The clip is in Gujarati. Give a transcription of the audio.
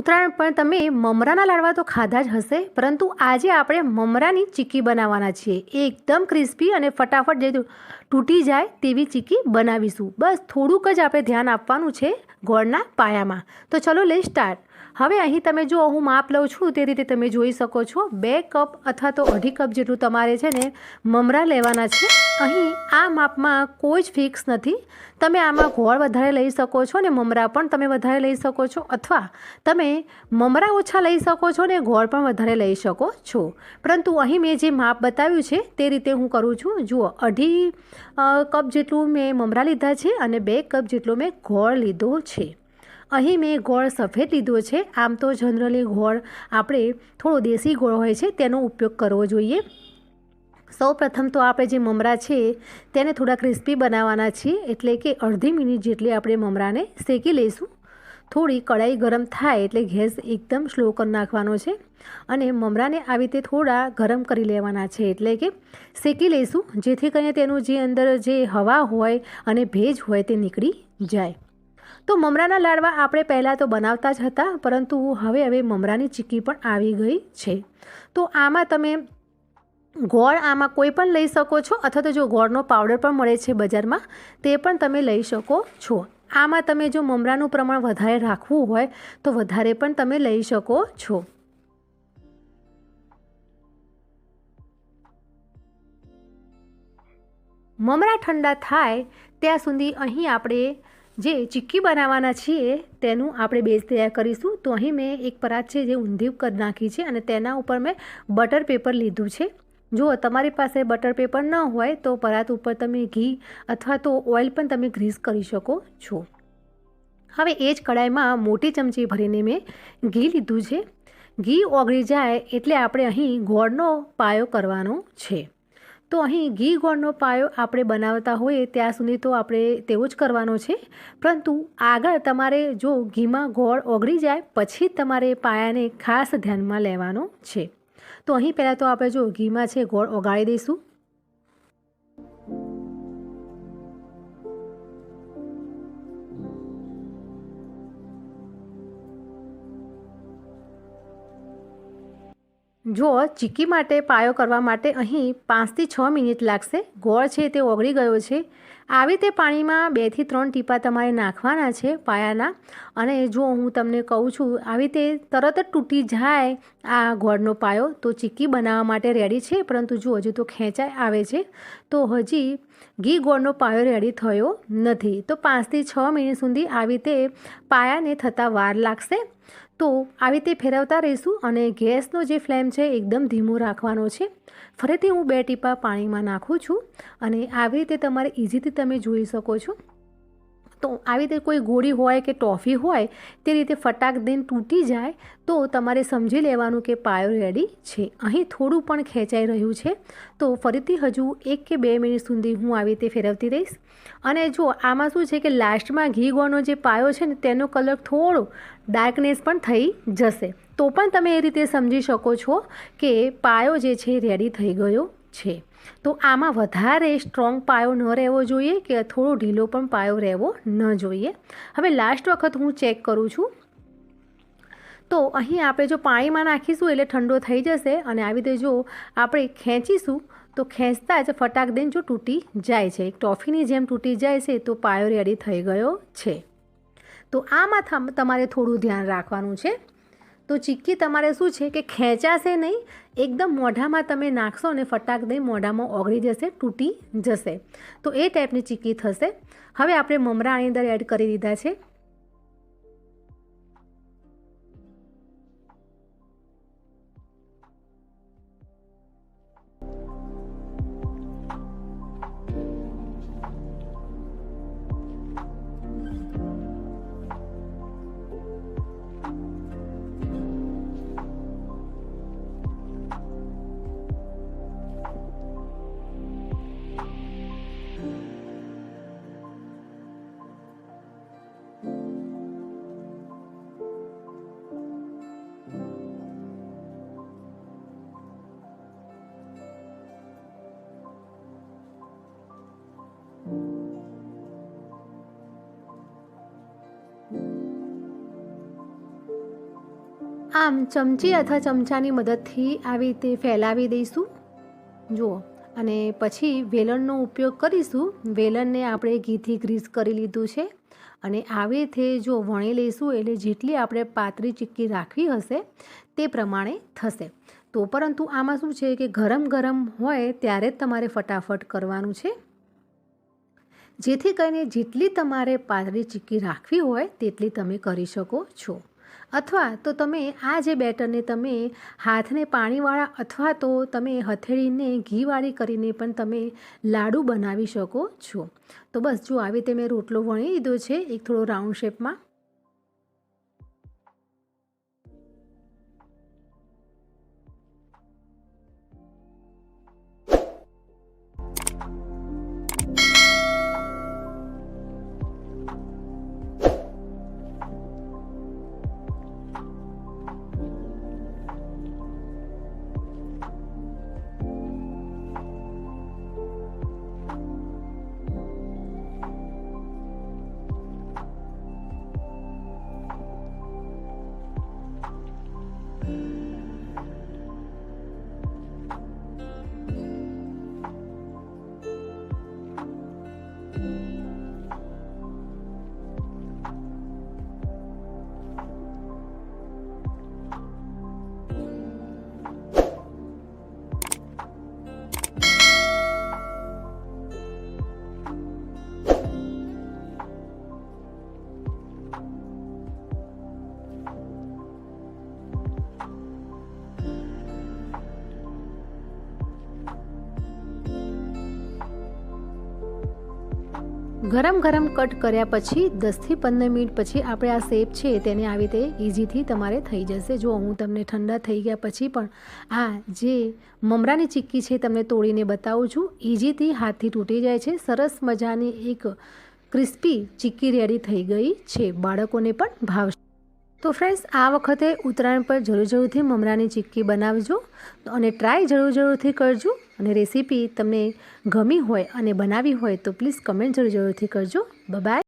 ઉત્તરાયણ પણ તમે મમરાના લાડવા તો ખાધા જ હશે, પરંતુ આજે આપણે મમરાની ચીક્કી બનાવવાના છીએ. એકદમ ક્રિસ્પી અને ફટાફટ જે તૂટી જાય તેવી ચીક્કી બનાવીશું. બસ થોડુંક જ આપણે ધ્યાન આપવાનું છે ગોળના પાયામાં. તો ચલો લે સ્ટાર્ટ હવે અહીં તમે જો હું માપ લઉં છું, તે રીતે તમે જોઈ શકો છો, બે કપ અથવા તો અઢી કપ જેટલું તમારે છે ને મમરા લેવાના છે. અહીં આ માપમાં કોઈ જ ફિક્સ નથી. તમે આમાં ગોળ વધારે લઈ શકો છો ને મમરા પણ તમે વધારે લઈ શકો છો, અથવા તમે મમરા ઓછા લઈ શકો છો ને ગોળ પણ વધારે લઈ શકો છો. પરંતુ અહીં મેં જે માપ બતાવ્યું છે, તે રીતે હું કરું છું. જુઓ, અઢી કપ જેટલું મેં મમરા લીધા છે અને બે કપ જેટલો મેં ગોળ લીધો છે. અહીં મેં ગોળ સફેદ લીધો છે. આમ તો જનરલી ગોળ આપણે થોડો દેશી ગોળ હોય છે, તેનો ઉપયોગ કરવો જોઈએ. સૌ પ્રથમ તો આપણે જે મમરા છે, તેને થોડા ક્રિસ્પી બનાવવાના છીએ, એટલે કે અડધી મિનિટ જેટલી આપણે મમરાને શેકી લઈશું. થોડી કડાઈ ગરમ થાય એટલે ગેસ એકદમ સ્લો કરી નાખવાનો છે અને મમરાને આવી રીતે થોડા ગરમ કરી લેવાના છે, એટલે કે શેકી લઈશું, જેથી કરીને તેનું જે અંદર જે હવા હોય અને ભેજ હોય તે નીકળી જાય. તો મમરાના લાડવા આપણે પહેલાં તો બનાવતા જ હતા, પરંતુ હવે હવે મમરાની ચીક્કી પણ આવી ગઈ છે. તો આમાં તમે ગોળ આમાં કોઈ પણ લઈ શકો છો, અથવા તો જો ગોળનો પાવડર પણ મળે છે બજારમાં, તે પણ તમે લઈ શકો છો. આમાં તમે જો મમરાનું પ્રમાણ વધારે રાખવું હોય, તો વધારે પણ તમે લઈ શકો છો. મમરા ઠંડા થાય, ત્યાં સુધી અહીં આપણે જે ચીક્કી બનાવવાના છીએ, તેનું આપણે બેઝ તૈયાર કરીશું. તો અહીં મેં એક પરાત છે જે ઊંધી કરી નાખી છે અને તેના ઉપર મેં બટર પેપર લીધું છે. જો તમારી પાસે બટર પેપર ન હોય, તો પરાત ઉપર તમે ઘી અથવા તો ઓઇલ પણ તમે ગ્રીસ કરી શકો છો. હવે એ જ કડાઈમાં મોટી ચમચી ભરીને મેં ઘી લીધું છે. ઘી ઓગળી જાય એટલે આપણે અહીં ગોળનો પાયો કરવાનો છે. તો અહીં ઘી ગોળનો પાયો આપણે બનાવતા હોઈએ ત્યાં સુધી તો આપણે તેવો જ કરવાનો છે. પરંતુ આગળ તમારે જો ઘીમાં ગોળ ઓગળી જાય, પછી તમારે પાયાને ખાસ ધ્યાનમાં લેવાનો છે. તો અહીં પહેલાં તો આપણે જો ઘીમાં છે ગોળ ઓગાળી દઈશું. જો ચીક્કી માટે પાયો કરવા માટે અહીં પાંચથી છ મિનિટ લાગશે. ગોળ છે તે ઓગળી ગયો છે. આવી રીતે પાણીમાં બેથી ત્રણ ટીપા તમારે નાખવાના છે પાયાના. અને જો હું તમને કહું છું, આવી રીતે તરત જ તૂટી જાય આ ગોળનો પાયો. તો ચીક્કી બનાવવા માટે રેડી છે, પરંતુ જો હજુ તો ખેંચાઈ આવે છે. તો હજી ઘી ગોળનો પાયો રેડી થયો નથી. તો પાંચથી છ મિનિટ સુધી આવી રીતે પાયાને થતાં વાર લાગશે. તો આવી રીતે ફેરવતા રહીશું અને ગેસનો જે ફ્લેમ છે એકદમ ધીમો રાખવાનો છે. ફરીથી હું બે ટીપા પાણીમાં નાખું છું અને આવી રીતે તમારે ઇઝીથી તમે જોઈ શકો છો. તો આવી રીતે કોઈ ગોળી હોય કે ટોફી હોય, તે રીતે ફટાક દઈને તૂટી જાય, તો તમારે સમજી લેવાનું કે પાયો રેડી છે. અહીં થોડું પણ ખેંચાઈ રહ્યું છે. તો ફરીથી હજુ એક કે બે મિનિટ સુધી હું આવી રીતે ફેરવતી રહીશ. અને જો આમાં શું છે કે લાસ્ટમાં ઘી ગોળનો જે પાયો છે ને, તેનો કલર થોડો ડાર્કનેસ પણ થઈ જશે. તો પણ તમે એ રીતે સમજી શકો છો કે પાયો જે છે રેડી થઈ ગયો. છે. તો આમાં વધારે સ્ટ્રોંગ પાયો ન રહેવો જોઈએ કે થોડો ઢીલો પણ પાયો રહેવો ન જોઈએ? હવે લાસ્ટ વખત હું ચેક કરું છું. તો અહીં આપણે જો પાણીમાં નાખીશું એટલે ઠંડો થઈ જશે અને આવી રીતે જો આપણે ખેંચીશું, તો ખેંચતા જ ફટાક દઈને જો તૂટી જાય છે. ટોફીની જેમ તૂટી જાય છે, તો પાયો રેડી થઈ ગયો છે. તો આમાં તમારે થોડું ધ્યાન રાખવાનું છે. તો ચીક્કી તમારે શું છે કે ખેંચાશે નહીં, એકદમ મોઢામાં તમે નાખશો અને ફટાક દઈ મોઢામાં ઓગળી જશે, તૂટી જશે. તો એ ટાઈપની ચીક્કી થશે. હવે આપણે મમરા આની અંદર એડ કરી દીધા છે. આમ ચમચી અથવા ચમચાની મદદથી આવી રીતે ફેલાવી દઈશું. જુઓ, અને પછી વેલણનો ઉપયોગ કરીશું. વેલણને આપણે ઘીથી ગ્રીસ કરી લીધું છે. અને આવી રીતે જો વણી લઈશું, એટલે જેટલી આપણે પાતળી ચીક્કી રાખવી હશે, તે પ્રમાણે થશે. તો પરંતુ આમાં શું છે કે ગરમ ગરમ હોય ત્યારે જ તમારે ફટાફટ કરવાનું છે. જેથી કરીને જેટલી તમારે પાતળી ચીક્કી રાખવી હોય, તેટલી તમે કરી શકો છો. અથવા તો તમે આ જે બેટરને તમે હાથને પાણીવાળા અથવા તો તમે હથેળીને ઘીવાળી કરીને પણ તમે લાડુ બનાવી શકો છો. તો બસ, જો આવી રીતે મેં રોટલો વણી લીધો છે, એક થોડો રાઉન્ડ શેપમાં ગરમ ગરમ કટ કર્યા પછી દસથી પંદર મિનિટ પછી આપણે આ શેપ છે તેને આવી રીતે ઇઝીથી તમારે થઈ જશે. જો હું તમને ઠંડા થઈ ગયા પછી પણ આ જે મમરાની ચીક્કી છે તમને તોડીને બતાવું છું. ઇઝીથી હાથથી તૂટી જાય છે. સરસ મજાની એક ક્રિસ્પી ચીક્કી રેડી થઈ ગઈ છે. બાળકોને પણ ભાવશે. તો ફ્રેન્ડ્સ આ વખતે ઉત્તરાયણ પર જરૂર જરૂરથી મમરાની ચીક્કી બનાવજો અને ટ્રાય જરૂર જરૂરથી કરજો અને રેસીપી તમને ગમી હોય અને બનાવી હોય તો પ્લીઝ કમેન્ટ જરૂર જરૂરથી કરજો. બાય